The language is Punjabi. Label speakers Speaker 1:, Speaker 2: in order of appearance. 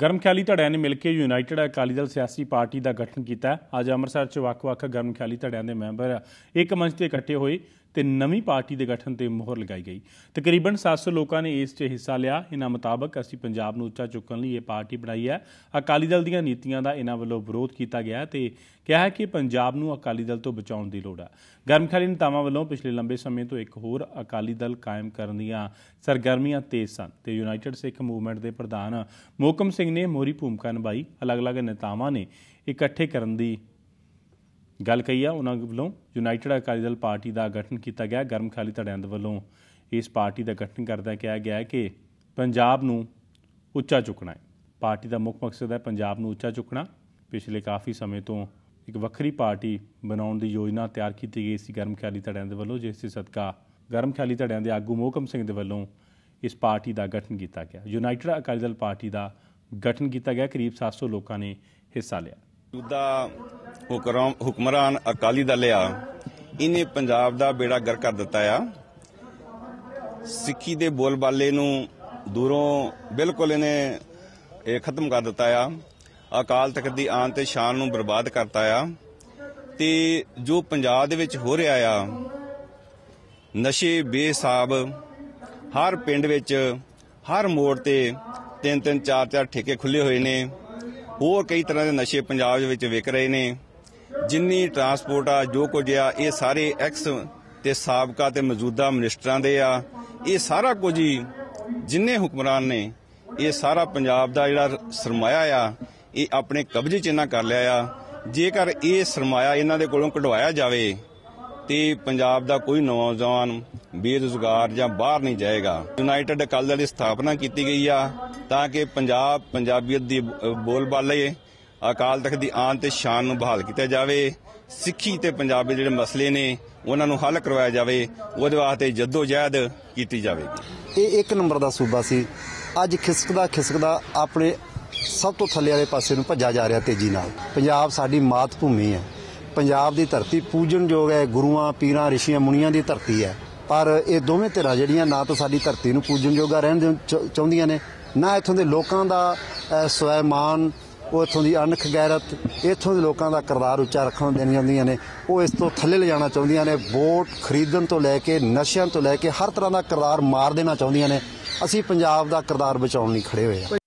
Speaker 1: ਗਰਮਖਿਆਲੀ ਧੜਿਆਂ ਨੇ ਮਿਲ ਕੇ ਯੂਨਾਈਟਿਡ ਅਕਾਲੀ ਦਲ ਸਿਆਸੀ ਪਾਰਟੀ ਦਾ ਗਠਨ ਕੀਤਾ। ਅੱਜ ਅੰਮ੍ਰਿਤਸਰ 'ਚ ਵੱਖ-ਵੱਖ ਗਰਮਖਿਆਲੀ ਧੜਿਆਂ ਦੇ ਮੈਂਬਰ ਇੱਕ ਮੰਚ ਤੇ ਇਕੱਠੇ ਹੋਏ। ਤੇ ਨਵੀਂ ਪਾਰਟੀ ਦੇ ਗਠਨ ਤੇ ਮੋਹਰ ਲਗਾਈ ਗਈ। ਤਕਰੀਬਨ 700 ਲੋਕਾਂ ਨੇ ਇਸ 'ਚ ਹਿੱਸਾ ਲਿਆ। ਇਹਨਾਂ ਮੁਤਾਬਕ ਅਸੀਂ ਪੰਜਾਬ ਨੂੰ ਉੱਚਾ ਚੁੱਕਣ ਲਈ ਇਹ ਪਾਰਟੀ ਬਣਾਈ ਹੈ। ਅਕਾਲੀ ਦਲ ਦੀਆਂ ਨੀਤੀਆਂ ਦਾ ਇਹਨਾਂ ਵੱਲੋਂ ਵਿਰੋਧ ਕੀਤਾ ਗਿਆ ਹੈ ਤੇ ਕਿਹਾ ਹੈ ਕਿ ਪੰਜਾਬ ਨੂੰ ਅਕਾਲੀ ਦਲ ਤੋਂ ਬਚਾਉਣ ਦੀ ਲੋੜ ਹੈ। ਗਰਮਖਿਆਲੀ ਨੇਤਾਵਾਂ ਵੱਲੋਂ ਪਿਛਲੇ ਲੰਬੇ ਸਮੇਂ ਤੋਂ ਇੱਕ ਹੋਰ ਅਕਾਲੀ ਦਲ ਕਾਇਮ ਕਰਨ ਦੀਆਂ ਸਰਗਰਮੀਆਂ ਤੇਜ਼ ਸਨ ਤੇ ਯੂਨਾਈਟਿਡ ਸਿੱਖ ਮੂਵਮੈਂਟ ਦੇ ਪ੍ਰਧਾਨ ਮੋਕਮ ਸਿੰਘ ਨੇ ਮੋਹਰੀ ਭੂਮਿਕਾ ਨਿਭਾਈ। ਅਲੱਗ-ਅਲੱਗ ਨੇਤਾਵਾਂ ਨੇ ਇਕੱਠੇ ਕਰਨ ਦੀ ਗੱਲ ਕਹੀ ਆ, ਉਹਨਾਂ ਵੱਲੋਂ ਯੂਨਾਈਟਿਡ ਅਕਾਲੀ ਦਲ ਪਾਰਟੀ ਦਾ ਗਠਨ ਕੀਤਾ ਗਿਆ। ਗਰਮ ਗਰਮਖਿਆਲੀ ਧੜਿਆਂ ਦੇ ਵੱਲੋਂ ਇਸ ਪਾਰਟੀ ਦਾ ਗਠਨ ਕਰਦਿਆਂ ਕਿਹਾ ਗਿਆ ਹੈ ਕਿ ਪੰਜਾਬ ਨੂੰ ਉੱਚਾ ਚੁੱਕਣਾ ਹੈ। ਪਾਰਟੀ ਦਾ ਮੁੱਖ ਮਕਸਦ ਹੈ ਪੰਜਾਬ ਨੂੰ ਉੱਚਾ ਚੁੱਕਣਾ। ਪਿਛਲੇ ਕਾਫੀ ਸਮੇਂ ਤੋਂ ਇੱਕ ਵੱਖਰੀ ਪਾਰਟੀ ਬਣਾਉਣ ਦੀ ਯੋਜਨਾ ਤਿਆਰ ਕੀਤੀ ਗਈ ਸੀ ਗਰਮ ਖਿਆਲੀ ਧੜਿਆਂ ਦੇ ਵੱਲੋਂ, ਜਿਸ ਦੇ ਸਦਕਾ ਗਰਮ ਖਿਆਲੀ ਧੜਿਆਂ ਦੇ ਆਗੂ ਮੋਹਕਮ ਸਿੰਘ ਦੇ ਵੱਲੋਂ ਇਸ ਪਾਰਟੀ ਦਾ ਗਠਨ ਕੀਤਾ ਗਿਆ। ਯੂਨਾਈਟਿਡ ਅਕਾਲੀ ਦਲ ਪਾਰਟੀ ਦਾ ਗਠਨ ਕੀਤਾ ਗਿਆ। ਕਰੀਬ 700 ਲੋਕਾਂ ਨੇ ਹਿੱਸਾ ਲਿਆ।
Speaker 2: ਮੌਜੂਦਾ ਹੁਕਰਾਮ ਹੁਕਮਰਾਨ ਅਕਾਲੀ ਦਲ ਆ, ਇਹਨੇ ਪੰਜਾਬ ਦਾ ਬੇੜਾ ਗਰ ਕਰ ਦਿੱਤਾ ਆ। ਸਿੱਖੀ ਦੇ ਬੋਲਬਾਲੇ ਨੂੰ ਦੂਰੋਂ ਬਿਲਕੁਲ ਇਹਨੇ ਇਹ ਖਤਮ ਕਰ ਦਿੱਤਾ ਆ। ਅਕਾਲ ਤਖਤ ਦੀ ਆਨ ਤੇ ਸ਼ਾਨ ਨੂੰ ਬਰਬਾਦ ਕਰਤਾ ਆ। ਤੇ ਜੋ ਪੰਜਾਬ ਦੇ ਵਿੱਚ ਹੋ ਰਿਹਾ ਆ, ਨਸ਼ੇ ਬੇਸਾਬ, ਹਰ ਪਿੰਡ ਵਿੱਚ, ਹਰ ਮੋੜ ਤੇ ਤਿੰਨ ਤਿੰਨ ਚਾਰ ਚਾਰ ਠੇਕੇ ਖੁੱਲੇ ਹੋਏ ਨੇ। ਹੋਰ ਕਈ ਤਰ੍ਹਾਂ ਦੇ ਨਸ਼ੇ ਪੰਜਾਬ ਦੇ ਵਿੱਚ ਵਿਕ ਰਹੇ ਨੇ। ਜਿੰਨੀ ਟਰਾਂਸਪੋਰਟ ਆ, ਜੋ ਕੁਝ ਆ, ਇਹ ਸਾਰੇ ਐਕਸ ਤੇ ਸਾਬਕਾ ਤੇ ਮੌਜੂਦਾ ਮਿਨਿਸਟਰਾਂ ਦੇ ਆ। ਇਹ ਸਾਰਾ ਕੁਝ ਹੀ ਜਿੰਨੇ ਹੁਕਮਰਾਨ ਨੇ, ਇਹ ਸਾਰਾ ਪੰਜਾਬ ਦਾ ਜਿਹੜਾ ਸਰਮਾਇਆ ਆ, ਇਹ ਆਪਣੇ ਕਬਜ਼ੇ 'ਚ ਇਹਨਾਂ ਕਰ ਲਿਆ ਆ। ਜੇਕਰ ਇਹ ਸਰਮਾਇਆ ਇਹਨਾਂ ਦੇ ਕੋਲੋਂ ਕਢਵਾਇਆ ਜਾਵੇ ਤੇ ਪੰਜਾਬ ਦਾ ਕੋਈ ਨੌਜਵਾਨ ਬੇਰੁਜ਼ਗਾਰ ਜਾਂ ਬਾਹਰ ਨਹੀਂ ਜਾਏਗਾ। ਯੂਨਾਈਟਿਡ ਅਕਾਲੀ ਦਲ ਦੀ ਸਥਾਪਨਾ ਕੀਤੀ ਗਈ ਆ ਤਾਂ ਕਿ ਪੰਜਾਬ ਪੰਜਾਬੀਅਤ ਦੀ ਬੋਲਬਾਲੇ ਅਕਾਲ ਤਖਤ ਦੀ ਆਨ ਤੇ ਸ਼ਾਨ ਨੂੰ ਬਹਾਲ ਕੀਤਾ ਜਾਵੇ, ਸਿੱਖੀ ਤੇ ਪੰਜਾਬੀ ਜਿਹੜੇ ਮਸਲੇ ਨੇ ਉਹਨਾਂ ਨੂੰ ਹੱਲ ਕਰਵਾਇਆ ਜਾਵੇ, ਉਹਦੇ ਵਾਸਤੇ ਜੱਦੋ ਜਹਿਦ ਕੀਤੀ ਜਾਵੇਗੀ।
Speaker 3: ਇਹ ਇੱਕ ਨੰਬਰ ਦਾ ਸੂਬਾ ਸੀ। ਅੱਜ ਖਿਸਕਦਾ ਖਿਸਕਦਾ ਆਪਣੇ ਸਭ ਤੋਂ ਥੱਲੇ ਵਾਲੇ ਪਾਸੇ ਨੂੰ ਭੱਜਾ ਜਾ ਰਿਹਾ ਤੇਜ਼ੀ ਨਾਲ। ਪੰਜਾਬ ਸਾਡੀ ਮਾਤ ਭੂਮੀ ਹੈ। ਪੰਜਾਬ ਦੀ ਧਰਤੀ ਪੂਜਨਯੋਗ ਹੈ, ਗੁਰੂਆਂ, ਪੀਰਾਂ, ਰਿਸ਼ੀਆਂ, ਮੁਨੀਆਂ ਦੀ ਧਰਤੀ ਹੈ। ਪਰ ਇਹ ਦੋਵੇਂ ਧਿਰਾਂ ਜਿਹੜੀਆਂ ਨਾ ਤਾਂ ਸਾਡੀ ਧਰਤੀ ਨੂੰ ਪੂਜਨਯੋਗਾ ਰਹਿਣ ਦੇ ਚਾਹੁੰਦੀਆਂ ਨੇ, ਨਾ ਇੱਥੋਂ ਦੇ ਲੋਕਾਂ ਦਾ ਸਵੈਮਾਨ, ਉਹ ਇੱਥੋਂ ਦੀ ਅਣਖ ਗੈਰਤ, ਇੱਥੋਂ ਦੇ ਲੋਕਾਂ ਦਾ ਕਿਰਦਾਰ ਉੱਚਾ ਰੱਖਣ ਦੇਣ ਜਾਂਦੀਆਂ ਨੇ। ਉਹ ਇਸ ਤੋਂ ਥੱਲੇ ਲਿਜਾਣਾ ਚਾਹੁੰਦੀਆਂ ਨੇ, ਵੋਟ ਖਰੀਦਣ ਤੋਂ ਲੈ ਕੇ, ਨਸ਼ਿਆਂ ਤੋਂ ਲੈ ਕੇ ਹਰ ਤਰ੍ਹਾਂ ਦਾ ਕਿਰਦਾਰ ਮਾਰ ਦੇਣਾ ਚਾਹੁੰਦੀਆਂ ਨੇ। ਅਸੀਂ ਪੰਜਾਬ ਦਾ ਕਿਰਦਾਰ ਬਚਾਉਣ ਲਈ ਖੜੇ ਹੋਏ ਹਾਂ।